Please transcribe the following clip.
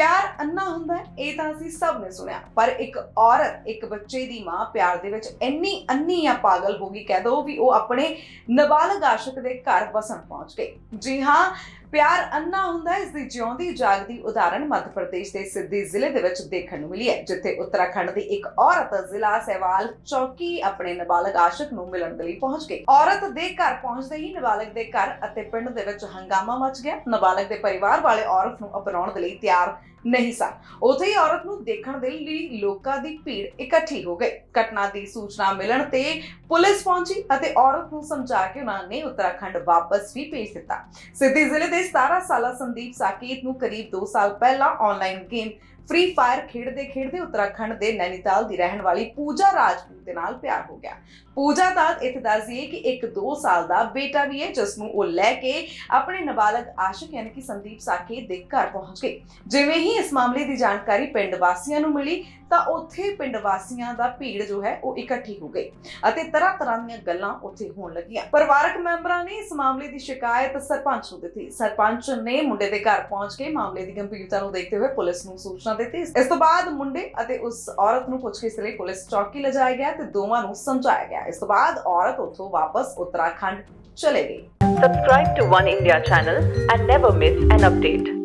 ਪਿਆਰ ਅੰਨਾ ਹੁੰਦਾ ਇਹ ਤਾਂ ਅਸੀਂ ਸਭ ਨੇ ਸੁਣਿਆ। ਪਰ ਇੱਕ ਔਰਤ, ਇੱਕ ਬੱਚੇ ਦੀ ਮਾਂ ਪਿਆਰ ਦੇ ਵਿੱਚ ਇੰਨੀ ਅੰਨੀ ਆ ਪਾਗਲ ਹੋ ਗਈ, ਕਹਿ ਦੋ ਵੀ ਉਹ ਆਪਣੇ ਨਾਬਾਲਗ ਆਸ਼ਿਕ ਦੇ ਘਰ ਵਸਣ ਪਹੁੰਚ ਗਈ। ਜੀ ਹਾਂ ਪਿਆਰ ਅੰਨਾ ਹੁੰਦਾ ਇਸ ਦੀ ਜਿਉਂਦੀ ਜਾਗਦੀ ਉਦਾਹਰਣ ਮੱਧ ਪ੍ਰਦੇਸ਼ ਦੇ ਸਿੱਧੀ ਜ਼ਿਲ੍ਹੇ ਦੇ ਵਿੱਚ ਦੇਖਣ ਨੂੰ ਮਿਲੀ ਹੈ, ਜਿੱਥੇ ਉੱਤਰਾਖੰਡ ਦੀ ਇੱਕ ਔਰਤ ਜ਼ਿਲ੍ਹਾ ਸਹਿਵਾਲ ਚੌਕੀ ਆਪਣੇ ਨਾਬਾਲਗ ਆਸ਼ਿਕ ਨੂੰ ਮਿਲਣ ਦੇ ਲਈ ਪਹੁੰਚ ਗਈ। ਔਰਤ ਦੇ ਘਰ ਪਹੁੰਚਦੇ ਹੀ ਨਾਬਾਲਗ ਦੇ ਘਰ ਅਤੇ ਪਿੰਡ ਦੇ ਵਿੱਚ ਹੰਗਾਮਾ ਮਚ ਗਿਆ। ਨਾਬਾਲਗ ਦੇ ਪਰਿਵਾਰ ਵਾਲੇ ਔਰਤ ਨੂੰ ਅਪਣਾਉਣ ਦੇ ਲਈ ਤਿਆਰ ਨਹੀਂ ਸਨ। ਉੱਥੇ ਹੀ ਔਰਤ ਨੂੰ ਦੇਖਣ ਦੇ ਲਈ ਲੋਕਾਂ ਦੀ ਭੀੜ ਇਕੱਠੀ ਹੋ ਗਈ। ਘਟਨਾ ਦੀ ਸੂਚਨਾ ਮਿਲਣ ਤੇ ਪੁਲਿਸ ਪਹੁੰਚੀ ਅਤੇ ਔਰਤ ਨੂੰ ਸਮਝਾ ਕੇ ਉਹਨਾਂ ਨੇ ਉੱਤਰਾਖੰਡ ਵਾਪਸ ਵੀ ਭੇਜ ਦਿੱਤਾ। ਸਿੱਧੀ ਜ਼ਿਲ੍ਹੇ ਦੇ 17 ਸਾਲਾ ਸੰਦੀਪ ਸਾਕੇਤ ਨੂੰ ਕਰੀਬ 2 ਸਾਲ ਪਹਿਲਾਂ ਆਨਲਾਈਨ ਗੇਮ ਫ੍ਰੀ ਫਾਇਰ ਖੇਡਦੇ ਖੇਡਦੇ ਉੱਤਰਾਖੰਡ ਦੇ ਨੈਨੀਤਾਲ ਦੀ ਰਹਿਣ ਵਾਲੀ ਪੂਜਾ ਰਾਜਪੂਤ ਦੇ ਨਾਲ ਪਿਆਰ ਹੋ ਗਿਆ। ਪੂਜਾ ਦਾ ਇੱਥੇ ਦੱਸਦੀਏ ਕਿ ਇੱਕ 2 ਸਾਲ ਦਾ ਬੇਟਾ ਵੀ ਹੈ, ਜਿਸ ਨੂੰ ਉਹ ਲੈ ਕੇ ਆਪਣੇ ਨਾਬਾਲਗ ਆਸ਼ਿਕ ਯਾਨੀ ਕਿ ਸੰਦੀਪ ਸਾਕੇਤ ਦੇ ਘਰ ਪਹੁੰਚ ਗਈ ਜਿਵੇਂ ਹੀ ਹੀ ਇਸ ਮਾਮਲੇ ਦੀ ਜਾਣਕਾਰੀ ਪਿੰਡ ਵਾਸੀਆਂ ਨੂੰ ਮਿਲੀ, ਤਾਂ ਉੱਥੇ ਪਿੰਡ ਵਾਸੀਆਂ ਦਾ ਭੀੜ ਜੋ ਹੈ ਉਹ ਇਕੱਠੀ ਹੋ ਗਈ ਅਤੇ ਤਰ੍ਹਾਂ ਤਰ੍ਹਾਂ ਦੀਆਂ ਗੱਲਾਂ ਉੱਥੇ ਹੋਣ ਲੱਗੀਆਂ। ਪਰਿਵਾਰਕ ਮੈਂਬਰਾਂ ਨੇ ਇਸ ਮਾਮਲੇ ਦੀ ਸ਼ਿਕਾਇਤ ਸਰਪੰਚ ਨੂੰ ਦਿੱਤੀ। ਸਰਪੰਚ ਨੇ ਮੁੰਡੇ ਦੇ ਘਰ ਪਹੁੰਚ ਕੇ ਮਾਮਲੇ ਦੀ ਗੰਭੀਰਤਾ ਨੂੰ ਦੇਖਦੇ ਹੋਏ ਪੁਲਿਸ ਨੂੰ ਸੂਚਨਾ ਦਿੱਤੀ। ਇਸ ਤੋਂ ਬਾਅਦ ਮੁੰਡੇ ਅਤੇ ਉਸ ਔਰਤ ਨੂੰ ਪੁੱਛਗਿੱਛ ਲਈ ਪੁਲਿਸ ਚੌਕੀ ਲਿਜਾਇਆ ਗਿਆ ਤੇ ਦੋਵਾਂ ਨੂੰ ਸਮਝਾਇਆ ਗਿਆ। ਇਸ ਤੋਂ ਬਾਅਦ ਔਰਤ ਉੱਥੋਂ ਵਾਪਸ ਉੱਤਰਾਖੰਡ ਚਲੇ ਗਈ। Subscribe to One India channel and never miss an update.